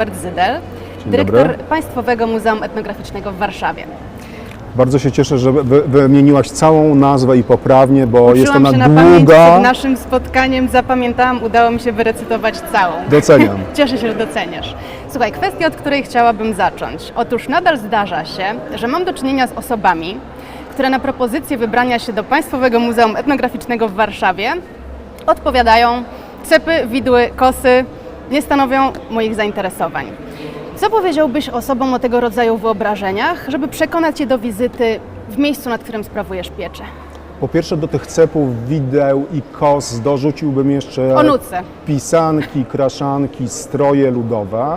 Robert Zydel, dyrektor. Państwowego Muzeum Etnograficznego w Warszawie. Bardzo się cieszę, że wy, wymieniłaś całą nazwę i poprawnie, bo jest Uczyłam się ona na pamięć długa. przed naszym spotkaniem, zapamiętałam, udało mi się wyrecytować całą. Doceniam. Cieszę się, że doceniasz. Słuchaj, kwestia, od której chciałabym zacząć. Otóż nadal zdarza się, że mam do czynienia z osobami, które na propozycję wybrania się do Państwowego Muzeum Etnograficznego w Warszawie odpowiadają cepy, widły, kosy nie stanowią moich zainteresowań. Co powiedziałbyś osobom o tego rodzaju wyobrażeniach, żeby przekonać je do wizyty w miejscu, nad którym sprawujesz pieczę? Po pierwsze do tych cepów, wideł i kos dorzuciłbym jeszcze O nuce. pisanki, kraszanki, stroje ludowe.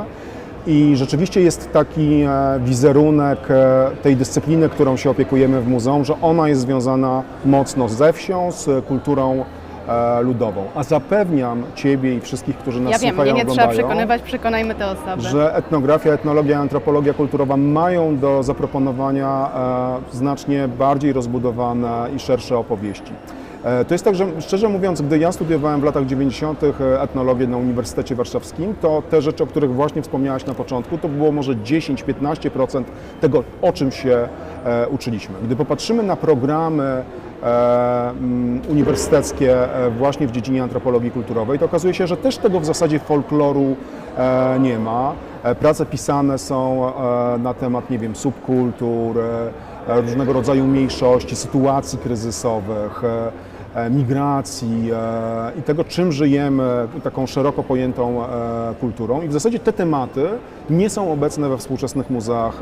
I rzeczywiście jest taki e, wizerunek e, tej dyscypliny, którą się opiekujemy w muzeum, że ona jest związana mocno ze wsią, z kulturą ludową. A zapewniam Ciebie i wszystkich, którzy nas Ja wiem, słuchają, mnie nie trzeba oglądają, przekonywać, przekonajmy te osoby. że etnografia, etnologia, antropologia kulturowa mają do zaproponowania e, znacznie bardziej rozbudowane i szersze opowieści. E, To jest tak, że szczerze mówiąc, gdy ja studiowałem w latach 90. etnologię na Uniwersytecie Warszawskim, to te rzeczy, o których właśnie wspomniałaś na początku, to było może 10-15% tego, o czym się e, uczyliśmy. Gdy popatrzymy na programy e, uniwersyteckie e, właśnie w dziedzinie antropologii kulturowej, to okazuje się, że też tego w zasadzie folkloru e, nie ma. E, Prace pisane są e, na temat, nie wiem, subkultur, e, e, różnego rodzaju mniejszości, sytuacji kryzysowych, e, e, migracji e, i tego, czym żyjemy, taką szeroko pojętą e, kulturą. I w zasadzie te tematy nie są obecne we współczesnych muzeach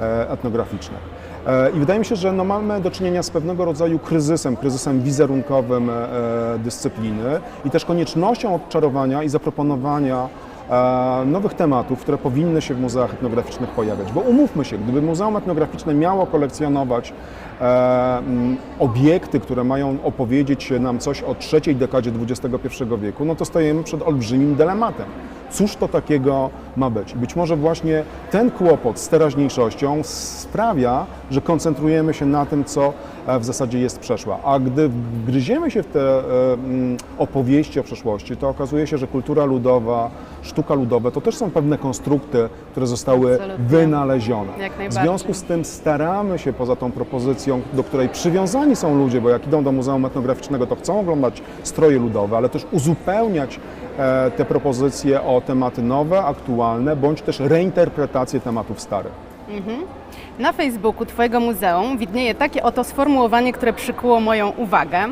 e, e, etnograficznych. E, I wydaje mi się, że no mamy do czynienia z pewnego rodzaju kryzysem, kryzysem wizerunkowym e, e, dyscypliny i też koniecznością odczarowania i zaproponowania nowych tematów, które powinny się w muzeach etnograficznych pojawiać. Bo umówmy się, gdyby Muzeum Etnograficzne miało kolekcjonować mm, obiekty, które mają opowiedzieć nam coś o trzeciej dekadzie XXI wieku, no to stajemy przed olbrzymim dylematem. Cóż to takiego ma być? Być może właśnie ten kłopot z teraźniejszością sprawia, że koncentrujemy się na tym, co w zasadzie jest przeszła. A gdy gryziemy się w te e, mm, opowieści o przeszłości, to okazuje się, że kultura ludowa, sztuka ludowa to też są pewne konstrukty, które zostały Absolutnie. wynalezione. W związku z tym staramy się poza tą propozycją, do której przywiązani są ludzie, bo jak idą do Muzeum Etnograficznego, to chcą oglądać stroje ludowe, ale też uzupełniać e, te propozycje o tematy nowe, aktualne, bądź też reinterpretacje tematów starych. Na Facebooku Twojego muzeum widnieje takie oto sformułowanie, które przykuło moją uwagę.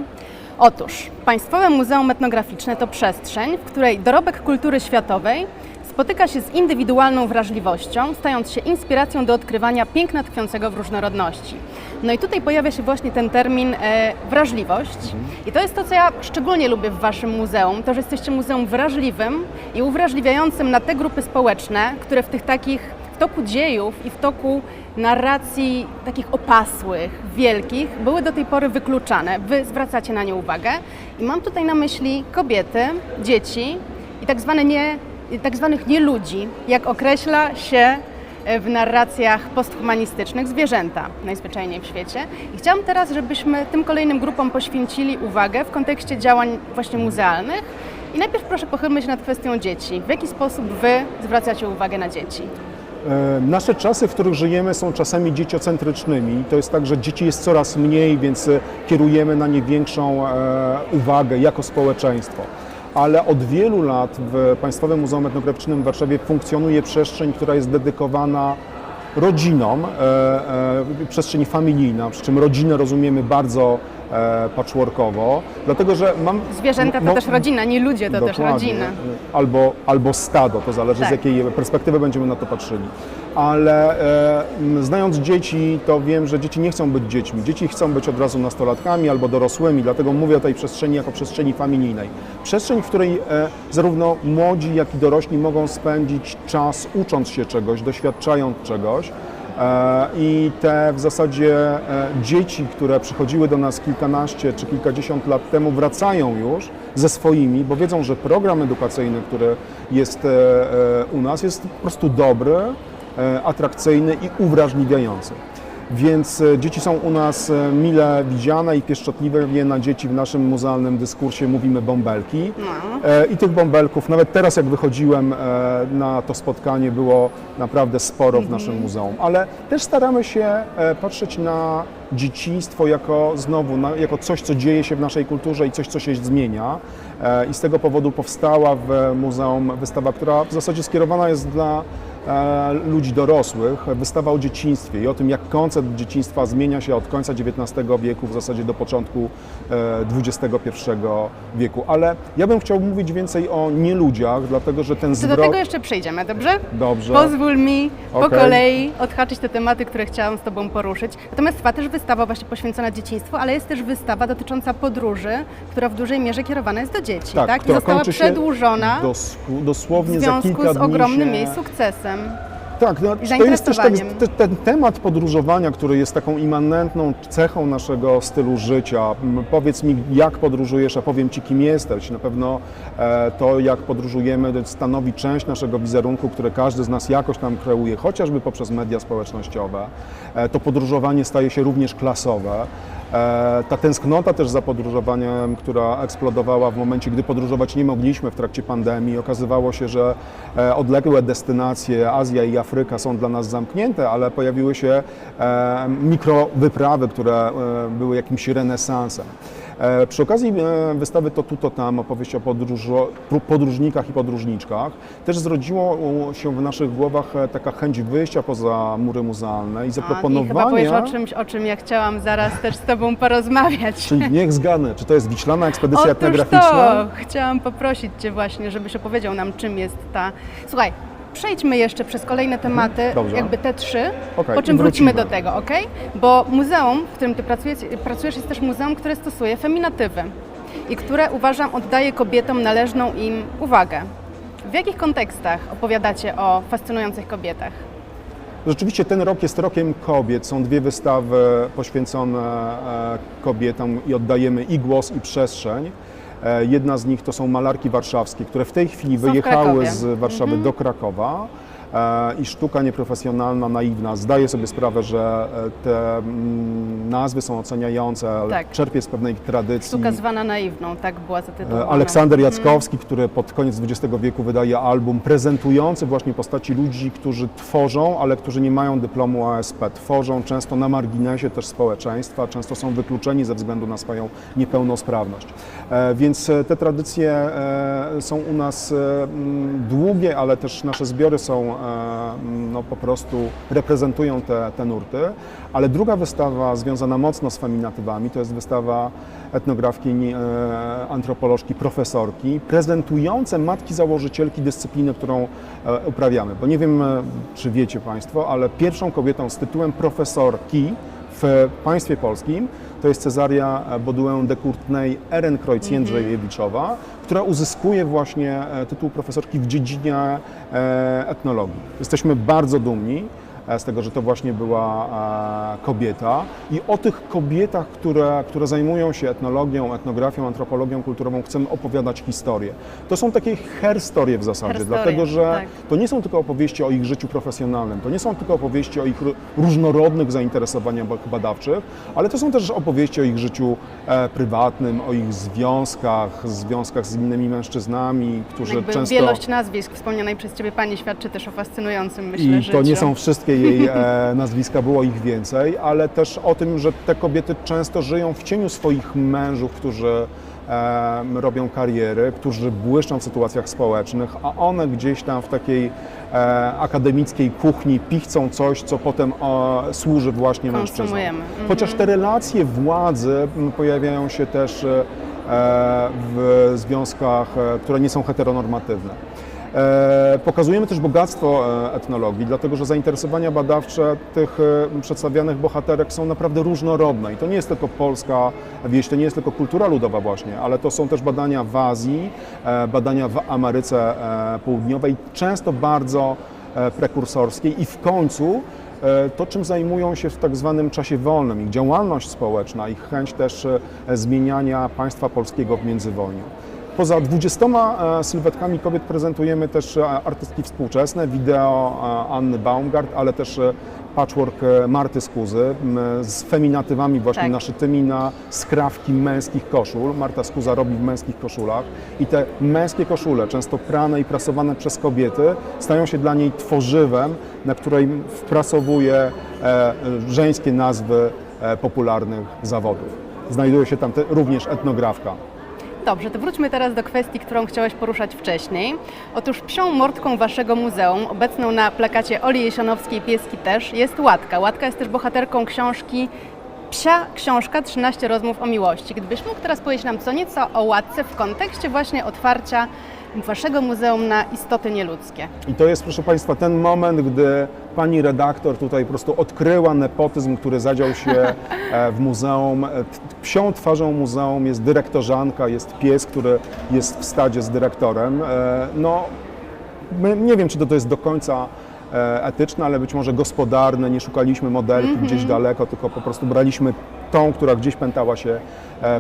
Otóż Państwowe Muzeum Etnograficzne to przestrzeń, w której dorobek kultury światowej spotyka się z indywidualną wrażliwością, stając się inspiracją do odkrywania piękna tkwiącego w różnorodności. No i tutaj pojawia się właśnie ten termin e, wrażliwość. I to jest to, co ja szczególnie lubię w Waszym muzeum, to, że jesteście muzeum wrażliwym i uwrażliwiającym na te grupy społeczne, które w tych takich toku dziejów i w toku narracji takich opasłych, wielkich, były do tej pory wykluczane. Wy zwracacie na nie uwagę i mam tutaj na myśli kobiety, dzieci i tak, zwane nie, tak zwanych nieludzi, jak określa się e, w narracjach posthumanistycznych zwierzęta najzwyczajniej w świecie. I chciałam teraz, żebyśmy tym kolejnym grupom poświęcili uwagę w kontekście działań właśnie muzealnych. I najpierw proszę pochylmy się nad kwestią dzieci. W jaki sposób Wy zwracacie uwagę na dzieci? E, Nasze czasy, w których żyjemy, są czasami dzieciocentrycznymi. To jest tak, że dzieci jest coraz mniej, więc e, kierujemy na nie większą e, uwagę jako społeczeństwo. Ale od wielu lat w Państwowym Muzeum Etnograficznym w Warszawie funkcjonuje przestrzeń, która jest dedykowana rodzinom, przestrzeń familijna, przy czym rodzinę rozumiemy bardzo e, patchworkowo, dlatego że mam... Zwierzęta to mo- też rodzina, nie ludzie to też rodzina. Albo, albo stado, to zależy Tak. z jakiej perspektywy będziemy na to patrzyli. Ale e, znając dzieci, to wiem, że dzieci nie chcą być dziećmi. Dzieci chcą być od razu nastolatkami albo dorosłymi, dlatego mówię o tej przestrzeni jako przestrzeni familijnej. Przestrzeń, w której e, zarówno młodzi, jak i dorośli mogą spędzić czas ucząc się czegoś, doświadczając czegoś. E, I te w zasadzie e, dzieci, które przychodziły do nas kilkanaście czy kilkadziesiąt lat temu, wracają już ze swoimi, bo wiedzą, że program edukacyjny, który jest e, u nas, jest po prostu dobry, atrakcyjny i uwrażliwiający. Więc e, dzieci są u nas e, mile widziane i pieszczotliwie na dzieci w naszym muzealnym dyskursie mówimy bąbelki. No. E, I tych bąbelków, nawet teraz jak wychodziłem na to spotkanie, było naprawdę sporo w naszym muzeum. Ale też staramy się patrzeć na dzieciństwo jako znowu, na, jako coś, co dzieje się w naszej kulturze i coś, co się zmienia. I z tego powodu powstała w muzeum wystawa, która w zasadzie skierowana jest dla ludzi dorosłych, wystawa o dzieciństwie i o tym, jak koncept dzieciństwa zmienia się od końca XIX wieku w zasadzie do początku e, XXI wieku. Ale ja bym chciał mówić więcej o nieludziach, dlatego że ten To do zwrot... tego jeszcze przejdziemy, dobrze? Dobrze. Pozwól mi po Okej. kolei odhaczyć te tematy, które chciałam z Tobą poruszyć. Natomiast trwa też wystawa właśnie poświęcona dzieciństwu, ale jest też wystawa dotycząca podróży, która w dużej mierze kierowana jest do dzieci, tak? I która została przedłużona dosku- w dosłownie za związku kilka z ogromnym jej sukcesem. Tak, no, to jest też te- ten temat podróżowania, który jest taką immanentną cechą naszego stylu życia. Powiedz mi, jak podróżujesz, a powiem Ci, kim jesteś. Na pewno e, to, jak podróżujemy, stanowi część naszego wizerunku, które każdy z nas jakoś tam kreuje, chociażby poprzez media społecznościowe. E, to podróżowanie staje się również klasowe. E, Ta tęsknota też za podróżowaniem, która eksplodowała w momencie, gdy podróżować nie mogliśmy w trakcie pandemii, okazywało się, że e, odległe destynacje, Azja i Afryka są dla nas zamknięte, ale pojawiły się e, mikrowyprawy, które były jakimś renesansem. E, Przy okazji e, wystawy To tu, to tam, opowieść o podróżo, podróżnikach i podróżniczkach, też zrodziło się w naszych głowach e, taka chęć wyjścia poza mury muzealne i A, I chyba powiesz zaproponowania... o czymś, o czym ja chciałam zaraz też z Tobą porozmawiać. Czyli niech zgadnę, czy to jest Wiślana Ekspedycja Etnograficzna? to! Chciałam poprosić Cię właśnie, żebyś opowiedział nam, czym jest ta... Słuchaj, przejdźmy jeszcze przez kolejne tematy, Dobrze. jakby te trzy, Okej, po czym wrócimy. do tego, ok? Bo muzeum, w którym Ty pracujesz, pracujesz, jest też muzeum, które stosuje feminatywy i które, uważam, oddaje kobietom należną im uwagę. W jakich kontekstach opowiadacie o fascynujących kobietach? Rzeczywiście ten rok jest rokiem kobiet. Są dwie wystawy poświęcone e, kobietom i oddajemy i głos, i przestrzeń. E, Jedna z nich to są malarki warszawskie, które w tej chwili Są wyjechały z Warszawy do Krakowa. E, I sztuka nieprofesjonalna, naiwna. Zdaję sobie sprawę, że e, te mm, nazwy są oceniające, ale Tak. czerpię z pewnej tradycji. Sztuka zwana naiwną, tak była zatytułowana. E, Aleksander Jackowski, który pod koniec XX wieku wydaje album prezentujący właśnie postaci ludzi, którzy tworzą, ale którzy nie mają dyplomu ASP. Tworzą często na marginesie też społeczeństwa, często są wykluczeni ze względu na swoją niepełnosprawność. Więc te tradycje są u nas długie, ale też nasze zbiory są, no po prostu reprezentują te, te nurty. Ale druga wystawa związana mocno z feminatywami to jest wystawa etnografki, e, antropolożki, profesorki, prezentujące matki założycielki dyscypliny, którą e, uprawiamy. Bo nie wiem, e, czy wiecie Państwo, ale pierwszą kobietą z tytułem profesorki w państwie polskim to jest Cezaria Baudouin de Courtenay Ehrenkreuz-Jędrzejewiczowa, która uzyskuje właśnie e, tytuł profesorki w dziedzinie e, etnologii. Jesteśmy bardzo dumni z tego, że to właśnie była e, kobieta i o tych kobietach, które, które zajmują się etnologią, etnografią, antropologią kulturową chcemy opowiadać historię. To są takie herstorie w zasadzie, Herstorie, dlatego że tak. to nie są tylko opowieści o ich życiu profesjonalnym, to nie są tylko opowieści o ich ró- różnorodnych zainteresowaniach ba- badawczych, ale to są też opowieści o ich życiu e, prywatnym, o ich związkach, związkach z innymi mężczyznami, którzy Jakby często... wielość nazwisk wspomnianej przez Ciebie Pani świadczy też o fascynującym, myślę, I to życiu. nie są wszystkie jej e, nazwiska, było ich więcej, ale też o tym, że te kobiety często żyją w cieniu swoich mężów, którzy robią kariery, którzy błyszczą w sytuacjach społecznych, a one gdzieś tam w takiej e, akademickiej kuchni pichcą coś, co potem e, służy właśnie mężczyznom. Mhm. Chociaż te relacje władzy pojawiają się też w związkach, które nie są heteronormatywne. E, Pokazujemy też bogactwo e, etnologii, dlatego że zainteresowania badawcze tych e, przedstawianych bohaterek są naprawdę różnorodne. I to nie jest tylko polska wieś, to nie jest tylko kultura ludowa właśnie, ale to są też badania w Azji, badania w Ameryce Południowej, często bardzo e, prekursorskie i w końcu to, czym zajmują się w tak zwanym czasie wolnym, ich działalność społeczna, ich chęć też zmieniania państwa polskiego w międzywojniu. Poza 20 e, sylwetkami kobiet prezentujemy też e, artystki współczesne, wideo e, Anny Baumgart, ale też patchwork Marty Skuzy z feminatywami właśnie Tak. naszytymi na skrawki męskich koszul. Marta Skuza robi w męskich koszulach i te męskie koszule, często prane i prasowane przez kobiety, stają się dla niej tworzywem, na której wprasowuje żeńskie nazwy popularnych zawodów. Znajduje się tam te, również etnografka. Dobrze, to wróćmy teraz do kwestii, którą chciałeś poruszać wcześniej. Otóż psią mordką waszego muzeum, obecną na plakacie Oli Jesionowskiej Pieski też, jest Łatka. Łatka jest też bohaterką książki Psia książka 13 rozmów o miłości. Gdybyś mógł teraz powiedzieć nam co nieco o Łatce w kontekście właśnie otwarcia waszego muzeum na istoty nieludzkie. I to jest, proszę Państwa, ten moment, gdy pani redaktor tutaj po prostu odkryła nepotyzm, który zadział się e, w muzeum. E, Psią twarzą muzeum jest dyrektorzanka, jest pies, który jest w stadzie z dyrektorem. E, No, nie wiem, czy to, to jest do końca etyczne, ale być może gospodarne. Nie szukaliśmy modelki gdzieś daleko, tylko po prostu braliśmy tą, która gdzieś pętała się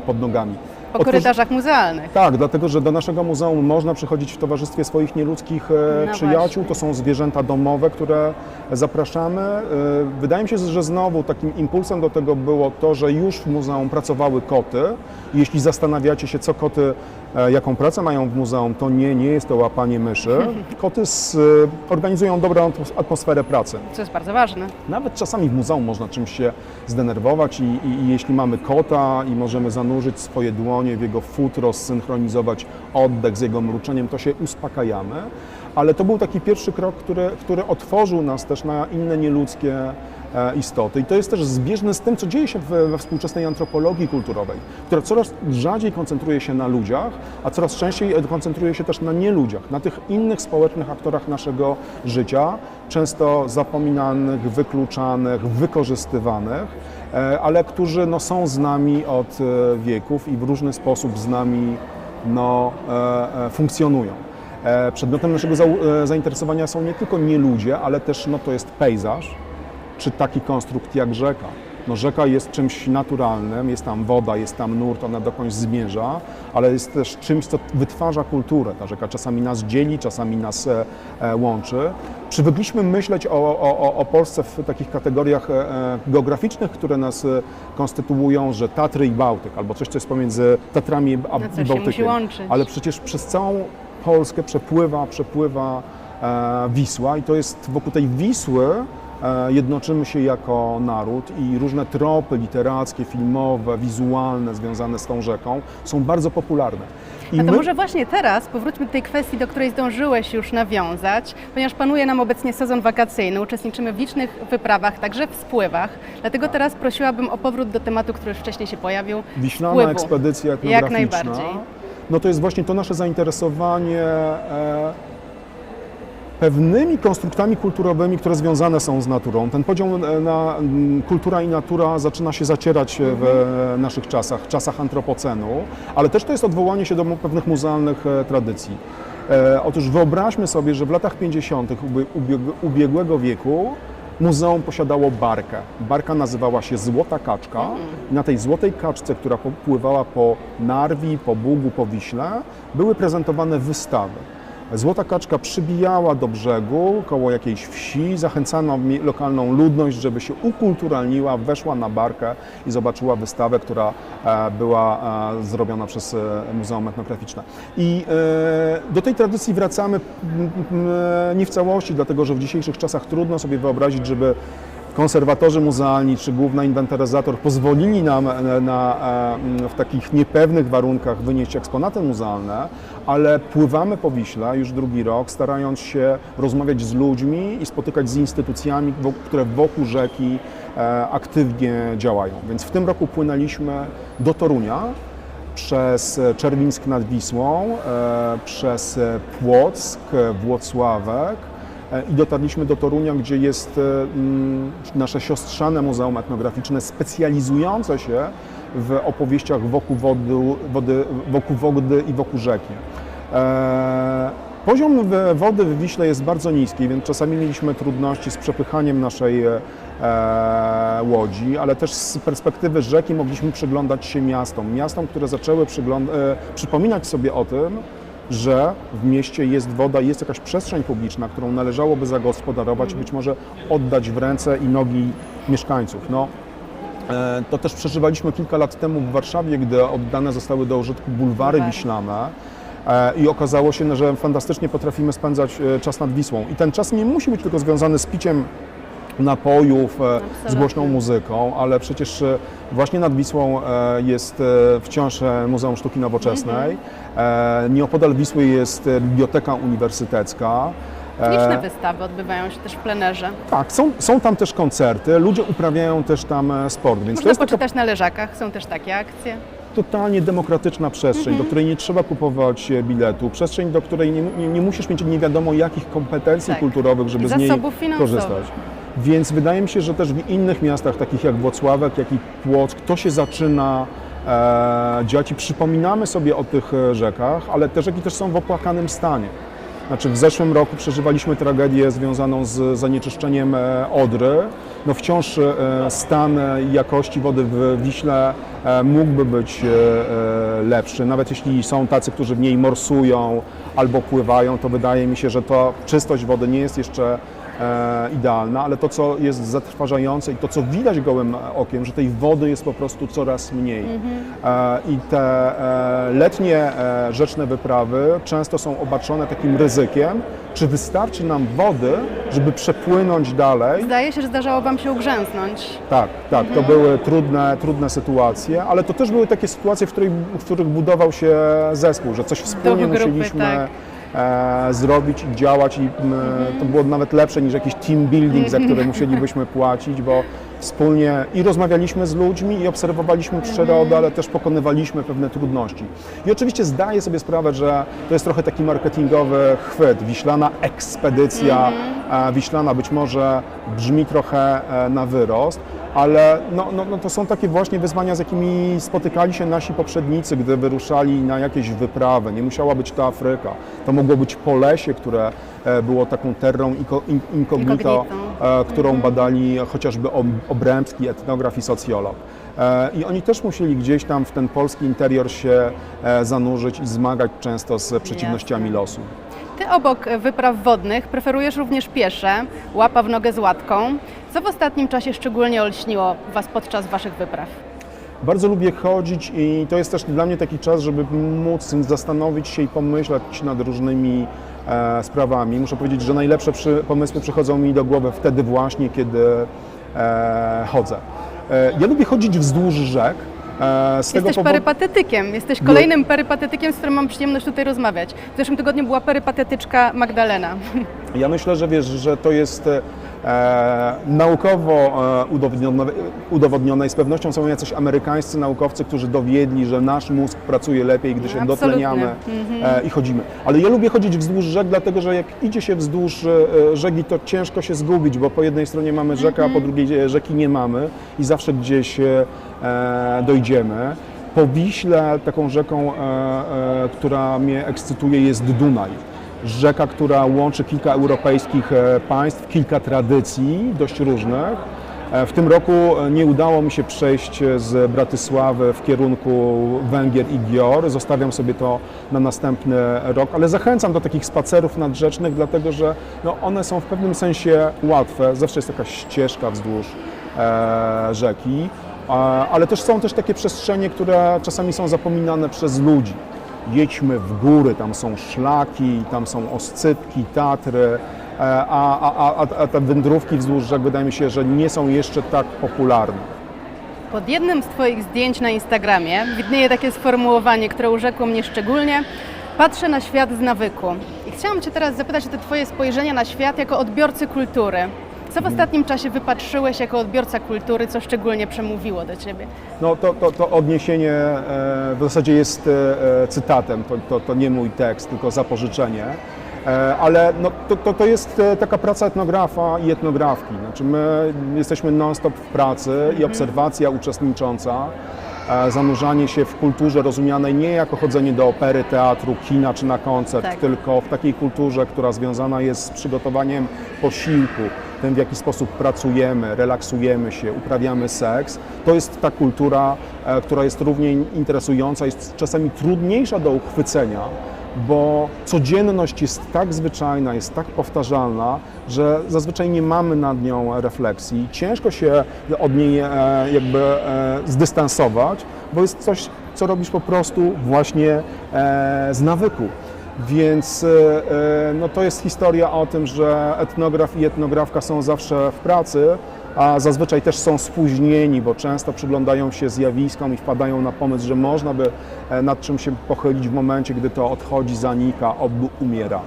pod nogami. Po Otworzy- korytarzach muzealnych. tak, dlatego że do naszego muzeum można przychodzić w towarzystwie swoich nieludzkich e, No przyjaciół. właśnie. To są zwierzęta domowe, które zapraszamy. E, Wydaje mi się, że znowu takim impulsem do tego było to, że już w muzeum pracowały koty. Jeśli zastanawiacie się, co koty, jaką pracę mają w muzeum, to nie, nie jest to łapanie myszy. Koty e, organizują dobrą atmos- atmosferę pracy. Co jest bardzo ważne. Nawet czasami w muzeum można czymś się zdenerwować i, i, i jeśli mamy kota i możemy zanurzyć swoje dłonie w jego futro, zsynchronizować oddech z jego mruczeniem, to się uspokajamy. Ale to był taki pierwszy krok, który, który otworzył nas też na inne nieludzkie e, istoty. I to jest też zbieżne z tym, co dzieje się we, współczesnej antropologii kulturowej, która coraz rzadziej koncentruje się na ludziach, a coraz częściej koncentruje się też na nieludziach, na tych innych społecznych aktorach naszego życia, często zapominanych, wykluczanych, wykorzystywanych, e, ale którzy no, są z nami od e, wieków i w różny sposób z nami no, e, e, funkcjonują. E, Przedmiotem naszego e, zainteresowania są nie tylko nie ludzie, ale też no, to jest pejzaż, czy taki konstrukt jak rzeka. No, rzeka jest czymś naturalnym, jest tam woda, jest tam nurt, ona dokądś zmierza, ale jest też czymś, co wytwarza kulturę. Ta rzeka czasami nas dzieli, czasami nas e, e, łączy. Przywykliśmy myśleć o, o, o- Polsce w takich kategoriach e, geograficznych, które nas konstytuują, że Tatry i Bałtyk, albo coś, co jest pomiędzy Tatrami a, No, i Bałtykiem. Ale przecież przez całą Polskę przepływa, przepływa Wisła i to jest wokół tej Wisły jednoczymy się jako naród i różne tropy literackie, filmowe, wizualne związane z tą rzeką są bardzo popularne. I A to my- może właśnie teraz powróćmy do tej kwestii, do której zdążyłeś już nawiązać, ponieważ panuje nam obecnie sezon wakacyjny, uczestniczymy w licznych wyprawach, także w spływach. Dlatego teraz prosiłabym o powrót do tematu, który już wcześniej się pojawił. Wiślana wpływu. ekspedycja Jak etnograficzna. najbardziej. No to jest właśnie to nasze zainteresowanie e, pewnymi konstruktami kulturowymi, które związane są z naturą. Ten podział e, na kultura i natura zaczyna się zacierać w e, naszych czasach, czasach antropocenu, ale też to jest odwołanie się do pewnych muzealnych e, tradycji. Otóż wyobraźmy sobie, że w latach 50. ubieg- ubieg- ubiegłego wieku muzeum posiadało barkę. Barka nazywała się Złota Kaczka. I na tej złotej kaczce, która popływała po Narwi, po Bugu, po Wiśle, były prezentowane wystawy. Złota kaczka przybijała do brzegu koło jakiejś wsi, zachęcano lokalną ludność, żeby się ukulturalniła, weszła na barkę i zobaczyła wystawę, która e, była e, zrobiona przez e, Muzeum Etnograficzne. I do tej tradycji wracamy nie w całości, dlatego że w dzisiejszych czasach trudno sobie wyobrazić, żeby konserwatorzy muzealni czy główny inwentaryzator pozwolili nam e, na, e, w takich niepewnych warunkach wynieść eksponaty muzealne, ale pływamy po Wiśle już drugi rok, starając się rozmawiać z ludźmi i spotykać z instytucjami, które wokół rzeki e, aktywnie działają. Więc w tym roku płynęliśmy do Torunia, przez Czerwińsk nad Wisłą, przez Płock, Włocławek i dotarliśmy do Torunia, gdzie jest e, mm, nasze siostrzane Muzeum Etnograficzne specjalizujące się w opowieściach wokół wody, wody, wokół wody i wokół rzeki. E, Poziom wody w Wiśle jest bardzo niski, więc czasami mieliśmy trudności z przepychaniem naszej e, łodzi, ale też z perspektywy rzeki mogliśmy przyglądać się miastom. Miastom, które zaczęły e, przypominać sobie o tym, że w mieście jest woda, jest jakaś przestrzeń publiczna, którą należałoby zagospodarować i być może oddać w ręce i nogi mieszkańców. No, e, to też przeżywaliśmy kilka lat temu w Warszawie, gdy oddane zostały do użytku bulwary wiślane. E, I okazało się, że fantastycznie potrafimy spędzać e, czas nad Wisłą. I ten czas nie musi być tylko związany z piciem napojów, e, z Absolutnie. głośną muzyką, ale przecież e, właśnie nad Wisłą e, jest wciąż Muzeum Sztuki Nowoczesnej. E, Nieopodal Wisły jest Biblioteka Uniwersytecka. Liczne wystawy odbywają się też w plenerze. Tak, są, są tam też koncerty, ludzie uprawiają też tam sport, więc Można jest taka poczytać na leżakach, są też takie akcje. totalnie demokratyczna przestrzeń, Mhm. do której nie trzeba kupować biletu, przestrzeń, do której nie, nie, nie musisz mieć nie wiadomo jakich kompetencji Tak. kulturowych, żeby z niej finansowych. korzystać. Więc wydaje mi się, że też w innych miastach, takich jak Włocławek, jak i Płock, to się zaczyna e, dziać i przypominamy sobie o tych e, rzekach, ale te rzeki też są w opłakanym stanie. Znaczy w zeszłym roku przeżywaliśmy tragedię związaną z zanieczyszczeniem e, Odry. No wciąż e, stan jakości wody w Wiśle mógłby być lepszy. Nawet jeśli są tacy, którzy w niej morsują albo pływają, to wydaje mi się, że to czystość wody nie jest jeszcze idealna, ale to, co jest zatrważające i to, co widać gołym okiem, że tej wody jest po prostu coraz mniej. E, I te e, letnie e, rzeczne wyprawy często są obarczone takim ryzykiem, czy wystarczy nam wody, żeby przepłynąć dalej. Zdaje się, że zdarzało Wam się ugrzęznąć. Tak, tak, to były trudne, trudne sytuacje, ale to też były takie sytuacje, w, której, w których budował się zespół, że coś wspólnie grupy, musieliśmy tak. E, zrobić i działać. I to było nawet lepsze niż jakiś team building, za który musielibyśmy płacić, bo wspólnie i rozmawialiśmy z ludźmi i obserwowaliśmy przyrodę, ale też pokonywaliśmy pewne trudności. I oczywiście zdaję sobie sprawę, że to jest trochę taki marketingowy chwyt, wiślana ekspedycja, e, wiślana być może brzmi trochę e, na wyrost, ale no, no, no to są takie właśnie wyzwania, z jakimi spotykali się nasi poprzednicy, gdy wyruszali na jakieś wyprawy. Nie musiała być to Afryka. To mogło być Polesie, które e, było taką terrą inco- in- incognito, e, którą badali chociażby Ob- Obrębski, etnograf i socjolog. E, I oni też musieli gdzieś tam w ten polski interior się zanurzyć i zmagać często z przeciwnościami losu. Ty obok wypraw wodnych preferujesz również piesze, łapa w nogę z łatką. Co w ostatnim czasie szczególnie olśniło Was podczas Waszych wypraw? Bardzo lubię chodzić i to jest też dla mnie taki czas, żeby móc zastanowić się i pomyśleć nad różnymi e, sprawami. Muszę powiedzieć, że najlepsze przy, pomysły przychodzą mi do głowy wtedy właśnie, kiedy e, chodzę. E, ja lubię chodzić wzdłuż rzek. E, z Jesteś powodu... perypatetykiem, jesteś kolejnym perypatetykiem, z którym mam przyjemność tutaj rozmawiać. W zeszłym tygodniu była perypatetyczka Magdalena. Ja myślę, że wiesz, że to jest e, naukowo e, udowodnione, udowodnione i z pewnością są jacyś amerykańscy naukowcy, którzy dowiedli, że nasz mózg pracuje lepiej, gdy się dotleniamy e, i chodzimy. Ale ja lubię chodzić wzdłuż rzek, dlatego że jak idzie się wzdłuż e, rzeki, to ciężko się zgubić, bo po jednej stronie mamy rzekę, a po drugiej e, rzeki nie mamy i zawsze gdzieś e, e, dojdziemy. Po Wiśle taką rzeką, e, e, która mnie ekscytuje jest Dunaj rzeka, która łączy kilka europejskich e, państw, kilka tradycji dość różnych. E, W tym roku e, nie udało mi się przejść e, z Bratysławy w kierunku Węgier i Gior. Zostawiam sobie to na następny rok, ale zachęcam do takich spacerów nadrzecznych, dlatego że no, one są w pewnym sensie łatwe. Zawsze jest jakaś ścieżka wzdłuż e, rzeki, ale też są też takie przestrzenie, które czasami są zapominane przez ludzi jedźmy w góry, tam są szlaki, tam są oscypki, Tatry, e, a, a, a, a te wędrówki wzdłuż rzek wydaje mi się, że nie są jeszcze tak popularne. Pod jednym z Twoich zdjęć na Instagramie widnieje takie sformułowanie, które urzekło mnie szczególnie. Patrzę na świat z nawyku. I chciałam Cię teraz zapytać o te Twoje spojrzenia na świat jako odbiorcy kultury. Co w ostatnim czasie wypatrzyłeś jako odbiorca kultury, co szczególnie przemówiło do Ciebie? No to, to, to odniesienie e, w zasadzie jest e, e, cytatem, to, to, to nie mój tekst, tylko zapożyczenie. Ale no, to, to, to jest taka praca etnografa i etnografki. Znaczy my jesteśmy non-stop w pracy i obserwacja uczestnicząca, zanurzanie się w kulturze rozumianej nie jako chodzenie do opery, teatru, kina czy na koncert, Tak. tylko w takiej kulturze, która związana jest z przygotowaniem posiłku, tym w jaki sposób pracujemy, relaksujemy się, uprawiamy seks. To jest ta kultura, e, która jest równie interesująca, jest czasami trudniejsza do uchwycenia, bo codzienność jest tak zwyczajna, jest tak powtarzalna, że zazwyczaj nie mamy nad nią refleksji. Ciężko się od niej e, jakby e, zdystansować, bo jest coś, co robisz po prostu właśnie z nawyku. Więc e, e, no to jest historia o tym, że etnograf i etnografka są zawsze w pracy, a zazwyczaj też są spóźnieni, bo często przyglądają się zjawiskom i wpadają na pomysł, że można by e, nad czym się pochylić w momencie, gdy to odchodzi, zanika, umiera.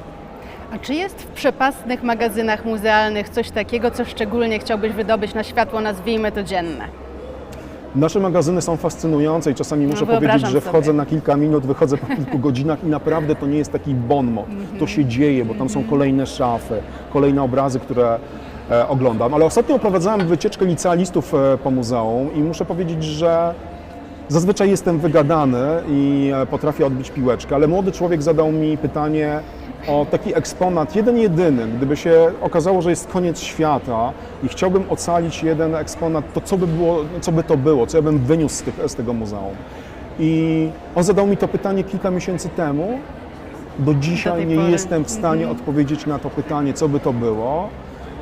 A czy jest w przepastnych magazynach muzealnych coś takiego, co szczególnie chciałbyś wydobyć na światło, nazwijmy to dzienne? Nasze magazyny są fascynujące i czasami No, muszę powiedzieć, że sobie. wchodzę na kilka minut, wychodzę po kilku godzinach i naprawdę to nie jest taki bon mot. Mhm. To się dzieje, bo tam są kolejne szafy, kolejne obrazy, które e, oglądam. Ale ostatnio prowadzałem wycieczkę licealistów e, po muzeum i muszę powiedzieć, że Zazwyczaj jestem wygadany i e, potrafię odbić piłeczkę, ale młody człowiek zadał mi pytanie o taki eksponat, jeden jedyny. Gdyby się okazało, że jest koniec świata i chciałbym ocalić jeden eksponat, to co by, było, co by to było, co ja bym wyniósł z, tych, z tego muzeum? I on zadał mi to pytanie kilka miesięcy temu. Do dzisiaj tej nie pory. jestem w stanie odpowiedzieć na to pytanie, co by to było.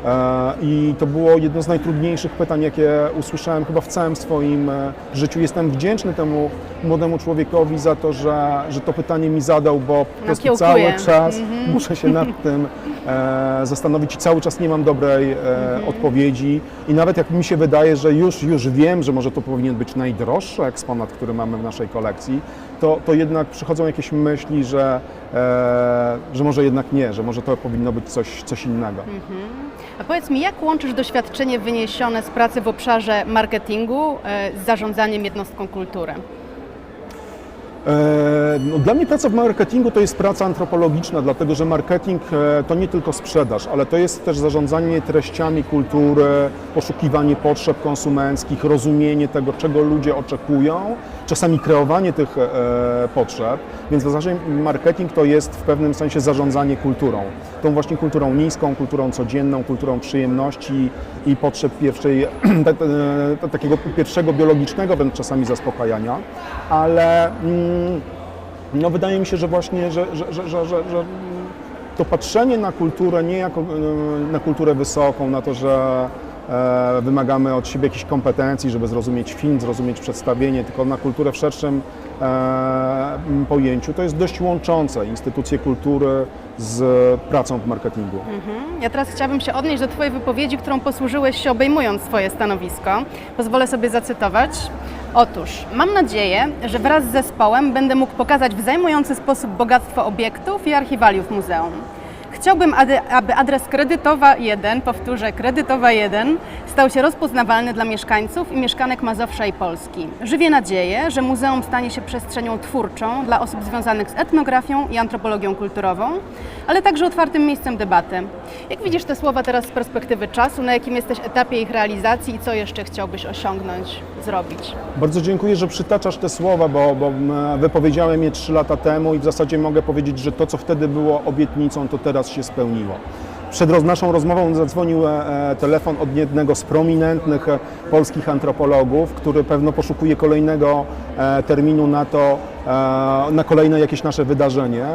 E, I to było jedno z najtrudniejszych pytań, jakie usłyszałem chyba w całym swoim e, życiu. Jestem wdzięczny temu młodemu człowiekowi za to, że, że to pytanie mi zadał, bo po prostu cały czas muszę się nad tym e, zastanowić i cały czas nie mam dobrej e, odpowiedzi. I nawet jak mi się wydaje, że już, już wiem, że może to powinien być najdroższy eksponat, który mamy w naszej kolekcji, to, to jednak przychodzą jakieś myśli, że, e, że może jednak nie, że może to powinno być coś, coś innego. A powiedz mi, jak łączysz doświadczenie wyniesione z pracy w obszarze marketingu e, z zarządzaniem jednostką kultury? E, No, dla mnie praca w marketingu to jest praca antropologiczna, dlatego że marketing e, to nie tylko sprzedaż, ale to jest też zarządzanie treściami kultury, poszukiwanie potrzeb konsumenckich, rozumienie tego, czego ludzie oczekują, czasami kreowanie tych e, potrzeb. Więc w zasadzie marketing to jest w pewnym sensie zarządzanie kulturą. Tą właśnie kulturą niską, kulturą codzienną, kulturą przyjemności i potrzeb pierwszej, ta- ta- takiego pierwszego biologicznego wręcz czasami zaspokajania, ale mm, no wydaje mi się, że właśnie, że, że, że, że, że, że to patrzenie na kulturę nie jako e, na kulturę wysoką, na to, że e, wymagamy od siebie jakichś kompetencji, żeby zrozumieć film, zrozumieć przedstawienie, tylko na kulturę w szerszym e, pojęciu, to jest dość łączące instytucje kultury z pracą w marketingu. Mhm. Ja teraz chciałabym się odnieść do Twojej wypowiedzi, którą posłużyłeś się obejmując swoje stanowisko. Pozwolę sobie zacytować. Otóż, mam nadzieję, że wraz z zespołem będę mógł pokazać w zajmujący sposób bogactwo obiektów i archiwaliów muzeum. Chciałbym, aby adres kredytowa 1, powtórzę, kredytowa 1, stał się rozpoznawalny dla mieszkańców i mieszkanek Mazowsza i Polski. Żywię nadzieję, że muzeum stanie się przestrzenią twórczą dla osób związanych z etnografią i antropologią kulturową, ale także otwartym miejscem debaty. Jak widzisz te słowa teraz z perspektywy czasu, na jakim jesteś etapie ich realizacji i co jeszcze chciałbyś osiągnąć, zrobić? Bardzo dziękuję, że przytaczasz te słowa, bo, bo m, wypowiedziałem je trzy lata temu i w zasadzie mogę powiedzieć, że to, co wtedy było obietnicą, to teraz się spełniło. Przed naszą rozmową zadzwonił e, telefon od jednego z prominentnych e, polskich antropologów, który pewno poszukuje kolejnego e, terminu na to, e, na kolejne jakieś nasze wydarzenie.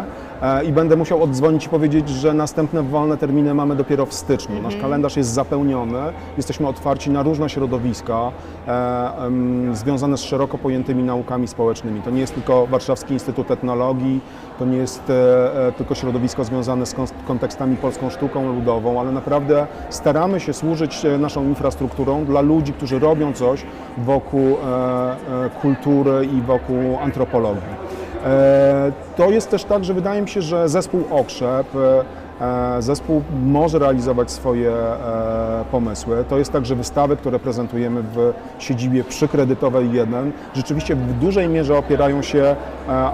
E, I będę musiał oddzwonić i powiedzieć, że następne wolne terminy mamy dopiero w styczniu. Nasz kalendarz jest zapełniony, jesteśmy otwarci na różne środowiska e, związane z szeroko pojętymi naukami społecznymi. To nie jest tylko Warszawski Instytut Etnologii, to nie jest e, tylko środowisko związane z kon- kontekstami polską sztuką ludową, ale naprawdę staramy się służyć naszą infrastrukturą dla ludzi, którzy robią coś wokół kultury i wokół antropologii. E, To jest też tak, że wydaje mi się, że zespół Okrzep, e, e, zespół może realizować swoje pomysły. To jest tak, że wystawy, które prezentujemy w siedzibie przykredytowej 1, rzeczywiście w dużej mierze opierają się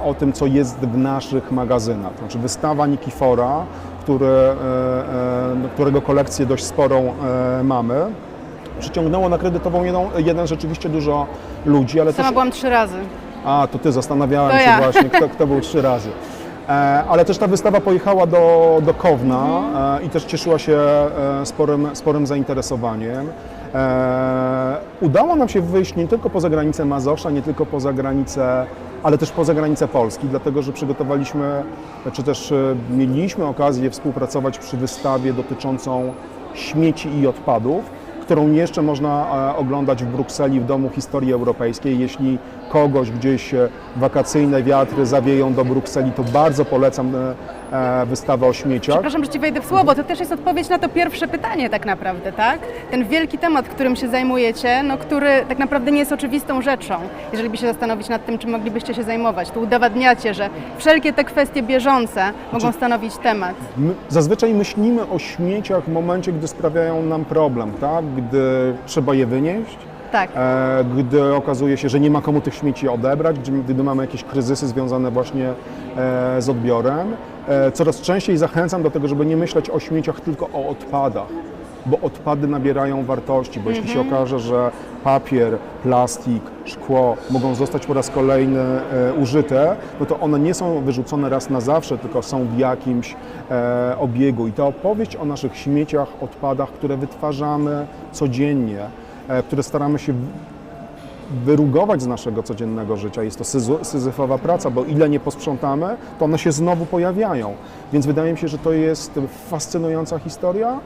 o tym, co jest w naszych magazynach. Znaczy wystawa Nikifora, który, którego kolekcję dość sporą mamy, przyciągnęło na kredytową jedną, jeden rzeczywiście dużo ludzi, ale Sama też byłam trzy razy. A, to ty zastanawiałem To się ja. właśnie, kto, kto był trzy razy. E, Ale też ta wystawa pojechała do, do Kowna e, i też cieszyła się e, sporym, sporym zainteresowaniem. Udało nam się wyjść nie tylko poza granicę Mazowsza, nie tylko poza granicę, ale też poza granicę Polski, dlatego że przygotowaliśmy, czy też mieliśmy okazję współpracować przy wystawie dotyczącą śmieci i odpadów którą jeszcze można oglądać w Brukseli w Domu Historii Europejskiej. Jeśli kogoś gdzieś e, wakacyjne wiatry zawieją do Brukseli, to bardzo polecam e, e, wystawę o śmieciach. Przepraszam, że Ci wejdę w słowo, to też jest odpowiedź na to pierwsze pytanie tak naprawdę, tak? Ten wielki temat, którym się zajmujecie, no który tak naprawdę nie jest oczywistą rzeczą, jeżeli by się zastanowić nad tym, czym moglibyście się zajmować. Tu udowadniacie, że wszelkie te kwestie bieżące mogą stanowić temat. My zazwyczaj myślimy o śmieciach w momencie, gdy sprawiają nam problem, tak? gdy trzeba je wynieść, Tak. e, gdy okazuje się, że nie ma komu tych śmieci odebrać, gdy, gdy mamy jakieś kryzysy związane właśnie e, z odbiorem. E, coraz częściej zachęcam do tego, żeby nie myśleć o śmieciach, tylko o odpadach, bo odpady nabierają wartości, bo jeśli się okaże, że papier, plastik, szkło mogą zostać po raz kolejny e, użyte, no to one nie są wyrzucone raz na zawsze, tylko są w jakimś e, obiegu. I ta opowieść o naszych śmieciach, odpadach, które wytwarzamy codziennie, które staramy się wyrugować z naszego codziennego życia. Jest to syzyfowa praca, bo ile nie posprzątamy, to one się znowu pojawiają. Więc wydaje mi się, że to jest fascynująca historia e,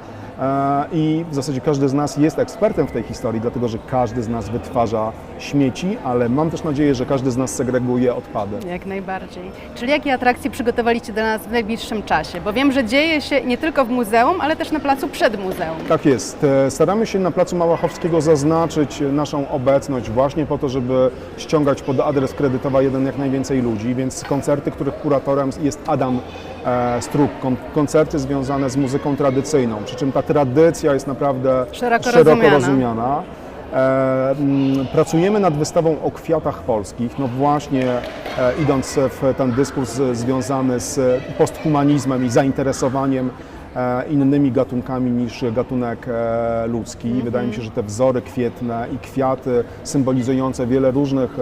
i w zasadzie każdy z nas jest ekspertem w tej historii, dlatego że każdy z nas wytwarza śmieci, ale mam też nadzieję, że każdy z nas segreguje odpady. Jak najbardziej. Czyli jakie atrakcje przygotowaliście dla nas w najbliższym czasie? Bo wiem, że dzieje się nie tylko w muzeum, ale też na placu przed muzeum. Tak jest. E, Staramy się na Placu Małachowskiego zaznaczyć naszą obecność właśnie po to, żeby ściągać pod adres Kredytowa 1 jak najwięcej ludzi, więc koncerty, których kuratorem jest Adam e, Struk, kon- koncerty związane z muzyką tradycyjną, przy czym ta tradycja jest naprawdę Szeroko rozumiana. rozumiana. E, mm, Pracujemy nad wystawą o kwiatach polskich, no właśnie e, idąc w ten dyskurs związany z posthumanizmem i zainteresowaniem e, innymi gatunkami niż gatunek e, ludzki. Wydaje mi się, że te wzory kwietne i kwiaty symbolizujące wiele różnych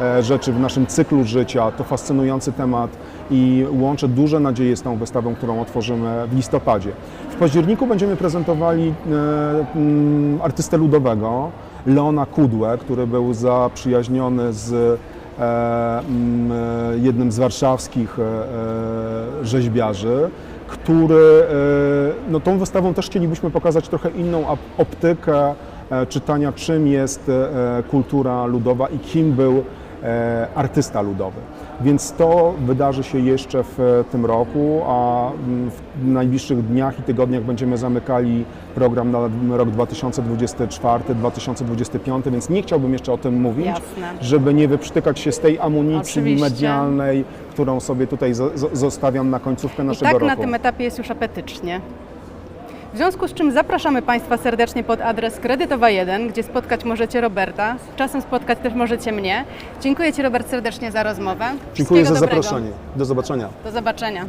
e, e, rzeczy w naszym cyklu życia to fascynujący temat i łączę duże nadzieje z tą wystawą, którą otworzymy w listopadzie. W październiku będziemy prezentowali e, mm, artystę ludowego, Leona Kudłę, który był zaprzyjaźniony z e, mm, e, jednym z warszawskich e, e, rzeźbiarzy, który, e, no tą wystawą też chcielibyśmy pokazać trochę inną optykę e, czytania, czym jest e, kultura ludowa i kim był artysta ludowy. Więc to wydarzy się jeszcze w e, tym roku, a mm, w najbliższych dniach i tygodniach będziemy zamykali program na rok 2024-2025, więc nie chciałbym jeszcze o tym mówić, Jasne. żeby nie wyprztykać się z tej amunicji Oczywiście. medialnej, którą sobie tutaj zo- zo- zostawiam na końcówkę I naszego tak roku. na tym etapie jest już apetycznie. W związku z czym zapraszamy Państwa serdecznie pod adres Kredytowa 1, gdzie spotkać możecie Roberta. Czasem spotkać też możecie mnie. Dziękuję Ci Robert serdecznie za rozmowę. Dziękuję za dobrego. zaproszenie. Do zobaczenia. Do zobaczenia.